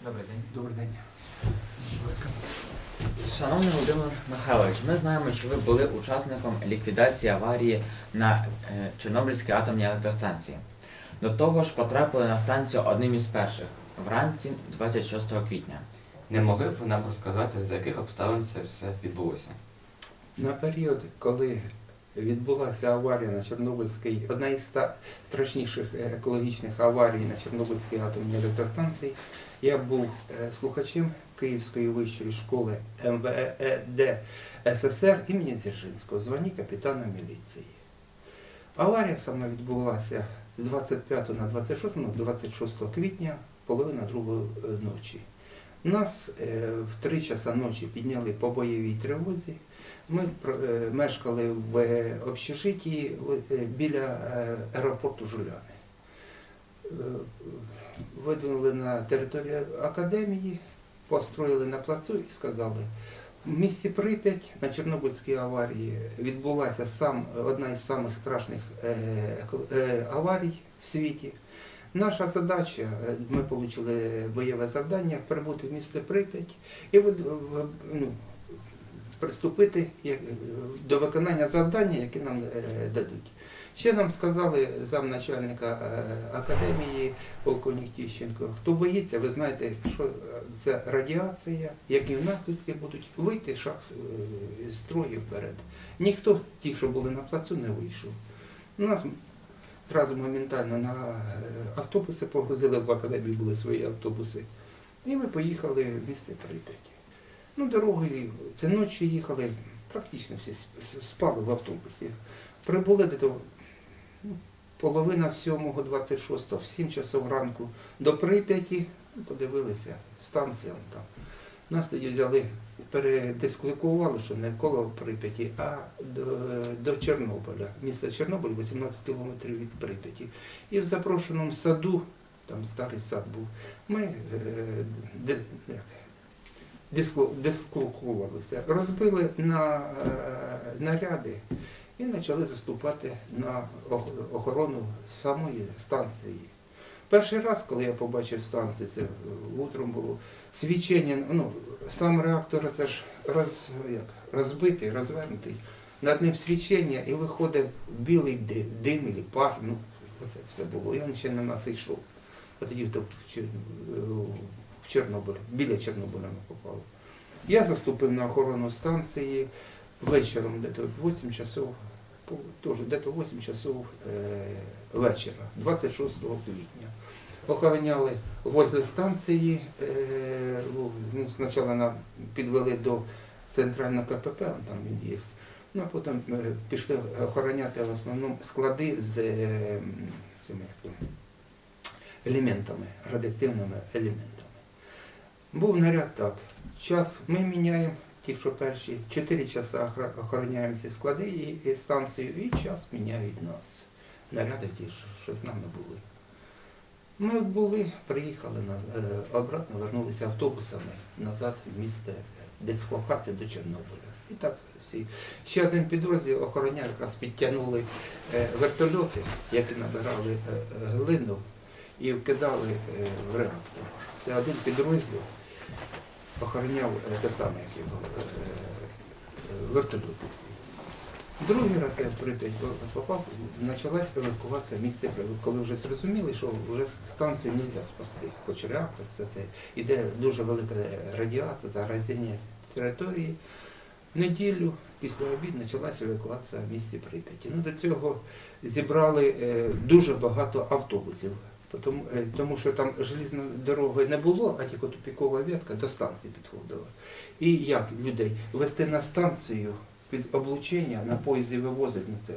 Добрий день. Добрий день. Будь ласка. Шановний Володимир Михайлович, ми знаємо, що ви були учасником ліквідації аварії на е, Чорнобильській атомній електростанції. До того ж, потрапили на станцію одним із перших вранці 26 квітня. Не могли б ви нам розказати, за яких обставин це все відбулося? На період, коли відбулася аварія на Чорнобильській, одна із страшніших е, екологічних аварій на Чорнобильській атомній електростанції, я був е, слухачем Київської вищої школи МВЕД СССР імені Дзержинського, звані капітана міліції. Аварія саме відбулася з 25 на 26, ну, 26 квітня, половина другої е, ночі. Нас е, в 3 часа ночі підняли по бойовій тривозі. Ми е, мешкали в е, общежитті біля аеропорту Жуляни. Видвинули на територію академії, построїли на плацу і сказали, в місті Прип'ять на Чорнобильській аварії відбулася сам, одна із самих страшних аварій в світі. Наша задача, е, ми отримали бойове завдання прибути в місто Прип'ять і ну, приступити до виконання завдання, які нам е, дадуть. Ще нам сказали замначальника е, академії, полковник Тіщенко, хто боїться, ви знаєте, що е, це радіація, які наслідки будуть вийти шаг з е, строю вперед. Ніхто, ті, що були на плацу, не вийшов. У Нас зразу моментально на е, автобуси погрузили, в академії були свої автобуси. І ми поїхали в місто Прип'ять. Ну, дорогою, це ночі їхали, практично всі спали в автобусі. Прибули до ну, половина сьомого, 26 в 7 часов ранку до Прип'яті, подивилися, станція там. Нас тоді взяли, передисквалікували, що не коло Прип'яті, а до, до Чорнобиля. Місто Чорнобиль 18 кілометрів від Прип'яті. І в запрошеному саду, там старий сад був, ми е, де, як, розбили на е, наряди і почали заступати на охорону самої станції. Перший раз, коли я побачив станцію, це е, утром було свічення, ну, сам реактор це ж роз, як, розбитий, розвернутий. Над ним свічення і виходить білий дим, дим і пар. Ну, оце все було. І він ще на нас йшов. От тоді то в в Чорнобиль, біля Чорнобиля ми попали. Я заступив на охорону станції вечором, десь в 8 часов, теж десь 8 часов вечора, 26 квітня. Охороняли возле станції, е, ну, ну, спочатку підвели до центрального КПП, там він є. Ну, а потім е, пішли охороняти в основному склади з е, цими елементами, радіоактивними елементами. Був наряд так. Час ми міняємо, ті, що перші, 4 часа охра- охороняємо ці склади і, і станцію, і час міняють нас. Наряди ті, що, з нами були. Ми от були, приїхали на, е, обратно, вернулися автобусами назад в місто е, дислокації до Чорнобиля. І так всі. Ще один підрозділ охороняв, якраз підтягнули е, вертольоти, які набирали е, глину і вкидали е, в реактор. Це один підрозділ охороняв е, те саме, як його е, е, вертольоти. Другий раз я Прип'ять попав, почалась евакуація місця, коли вже зрозуміли, що вже станцію не можна спасти, хоч реактор, це, це іде дуже велика радіація, зараження території. Неділю після обід почалася евакуація в місті Прип'яті. Ну, до цього зібрали дуже багато автобусів, тому, е, тому що там желізної дороги не було, а тільки тупікова ветка до станції підходила. І як людей вести на станцію під облучення на поїзді вивозить на це.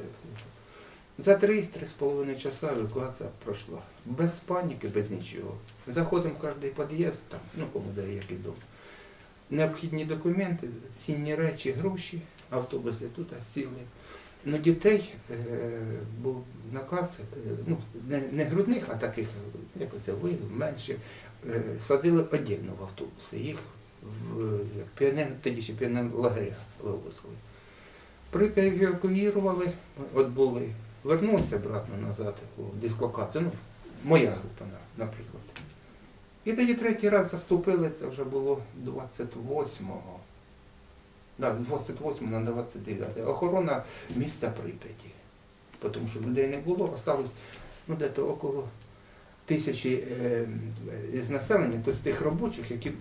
За три-три з половиною часа евакуація пройшла. Без паніки, без нічого. Заходимо в кожний під'їзд, там, ну, кому дає який дом. Необхідні документи, цінні речі, гроші, автобуси тут сіли. Ну, дітей е, наказ, е, ну, не, не грудних, а таких, як це ви, менше, садили віддільно в автобуси. Їх в як піонер, тоді ще піонер лагеря вивозили. Прип'ять евакуювали, відбули, вернувся обратно назад у дислокацію. Ну, моя група, наприклад. І тоді третій раз заступили, це вже було 28-го. Да, з 28 на 29. Охорона міста Прип'яті. Тому що людей не було, осталось ну, десь около тисячі е, із населення, то з тих робочих, які е,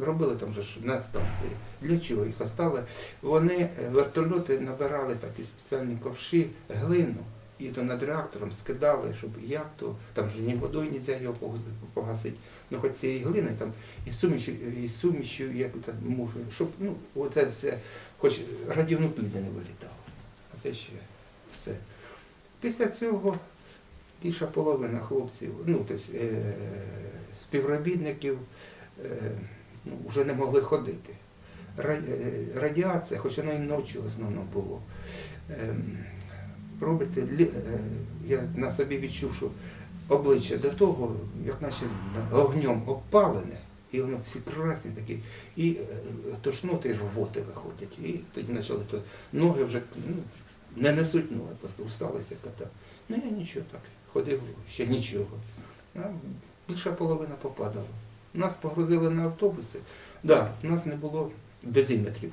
робили там же ж на станції. Для чого їх остали? Вони е, вертольоти набирали такі спеціальні ковші, глину, і то над реактором скидали, щоб як то, там же ні водою не можна його погасити. Ну хоч цієї глини там і сумішю, і сумішю, як там можна, щоб ну, оце все, хоч радіонукліди не вилітало. А це ще все. Після цього більша половина хлопців, ну, тобто, е, співробітників е, ну, вже не могли ходити. Е, Радіація, хоч воно і ночі основному було, ем, робиться, я на собі відчув, що обличчя до того, як наче огнем обпалене, і воно всі красні такі, і тошноти і рвоти виходять. І тоді почали то ноги вже ну, не несуть ноги, просто усталися кота. Ну я нічого так, ходив ще нічого. Більша половина попадала. Нас погрузили на автобуси. Да, нас не було дозиметрів.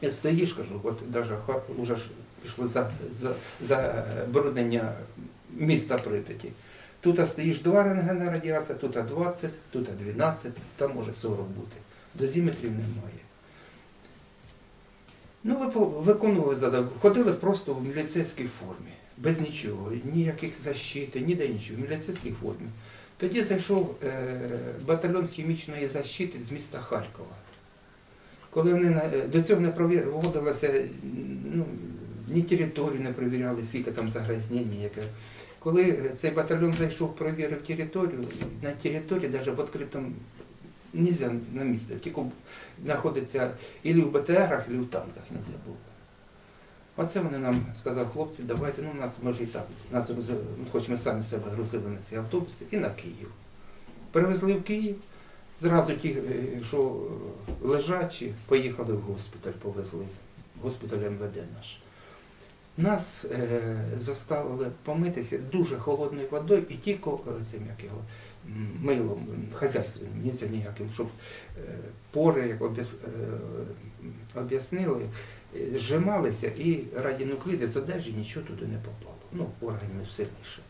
І стоїш, кажу, от навіть вже ж пішли за, за, за бруднення міста Прип'яті. Тут стоїш два рентгена радіація, тут 20, тут 12, там може 40 бути. Дозиметрів немає. Ну, ви виконували задачу, ходили просто в міліцейській формі, без нічого, ніяких защити, ніде нічого, в міліцейській формі. Тоді зайшов е, батальйон хімічної защити з міста Харкова. Коли вони е, до цього не вводилося, ну, ні територію не перевіряли, скільки там загрязнення, яке. Коли е, цей батальйон зайшов, провірив територію, на території, навіть в відкритому нельзя на місце, тільки знаходиться ілі в БТРах, ілі в танках нельзя було. Оце вони нам сказали, хлопці, давайте, ну нас може і так, нас ми самі себе грузили на ці автобуси, і на Київ. Привезли в Київ, зразу ті, що е, лежачі, поїхали в госпіталь, повезли, госпіталь МВД наш. Нас е, заставили помитися дуже холодною водою і тільки е, цим як його милом хазяйственним, ні це ніяким, щоб е, пори, як е, об'яснили, е, зжималися і радіонукліди з одежі нічого туди не попало. Ну, органів сильніше.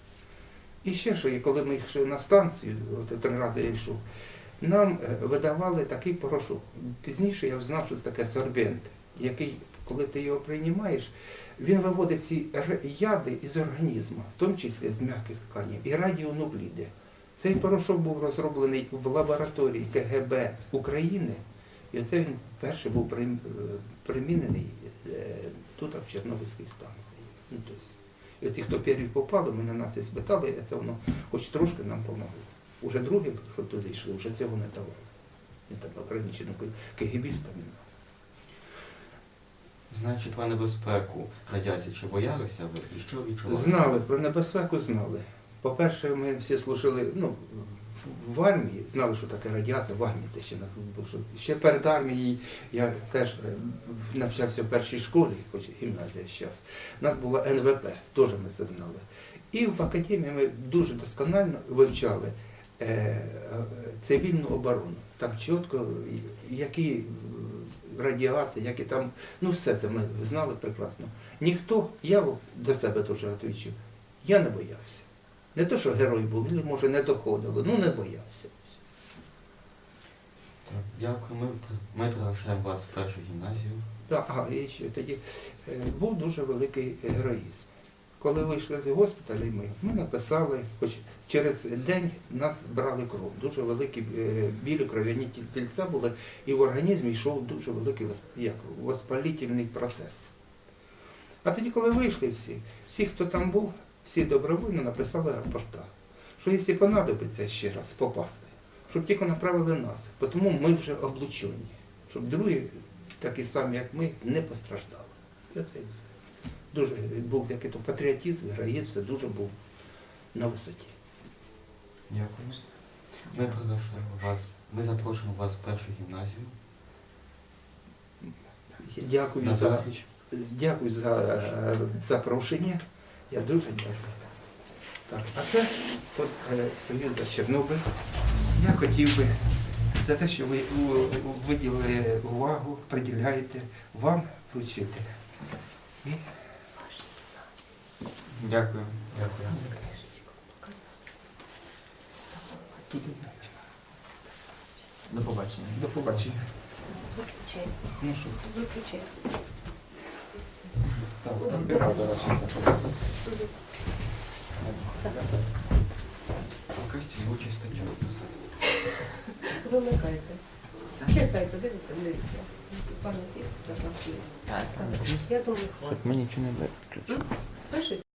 І ще що, коли ми йшли на станцію, от три рази я йшов, нам е, видавали такий порошок. Пізніше я знав, що це таке сорбент, який, коли ти його приймаєш, він виводить всі яди із організму, в тому числі з м'яких тканів, і радіонукліди. Цей порошок був розроблений в лабораторії КГБ України, і оце він перший був е, примінений е, тут, в Чорнобильській станції. Ну, тобто, і оці, хто перші попали, ми на нас і спитали, і це воно хоч трошки нам допомогло. Уже другі, що туди йшли, вже цього не давали. Не так ограничено кегібістами. Знаючи про небезпеку радіації, чи боялися ви і що відчували? Знали, про небезпеку знали. По-перше, ми всі служили ну, в- армії, знали, що таке радіація, в армії це ще нас. Ще перед армією я теж е, навчався в першій школі, хоч гімназія зараз. У нас була НВП, теж ми це знали. І в академії ми дуже досконально вивчали е, е, цивільну оборону. Там чітко, які як які там, ну все це ми знали прекрасно. Ніхто, я до себе теж відповідаю, я не боявся. Не те, що герой був, він, може не доходило, ну не боявся. Так, дякую. Ми, ми приглашаємо вас в першу гімназію. Так, ага, і ще тоді е, був дуже великий героїзм. Коли вийшли з госпіталю, ми, ми написали, хоч через день нас брали кров. Дуже великі е, білі кров'яні тільця були, і в організмі йшов дуже великий як, воспалітельний процес. А тоді, коли вийшли всі, всі, хто там був, всі добровольно написали рапорта, що якщо понадобиться ще раз попасти, щоб тільки направили нас, тому ми вже облучені, щоб другі, такі самі, як ми, не постраждали. І оце і все. Дуже був який то патріотизм, героїзм, все дуже був на висоті. Дякую. Ми приглашаємо вас. Ми запрошуємо вас в першу гімназію. Дякую за, зустріч. дякую за е, запрошення. Я дуже дякую. Так, а це е, Союз за Чорнобиль. Я хотів би за те, що ви виділили увагу, приділяєте вам вручити. І Дякую. Дякую. туди. До побачення. До побачення. Виключай, Ну що, виключай. так, там пера, до речі, Якась статтю написати. Вимикайте. Чекайте, дивіться, дивіться. Пане Фіс, Так, Я думаю, щоб ми нічого не виключили. пишіть.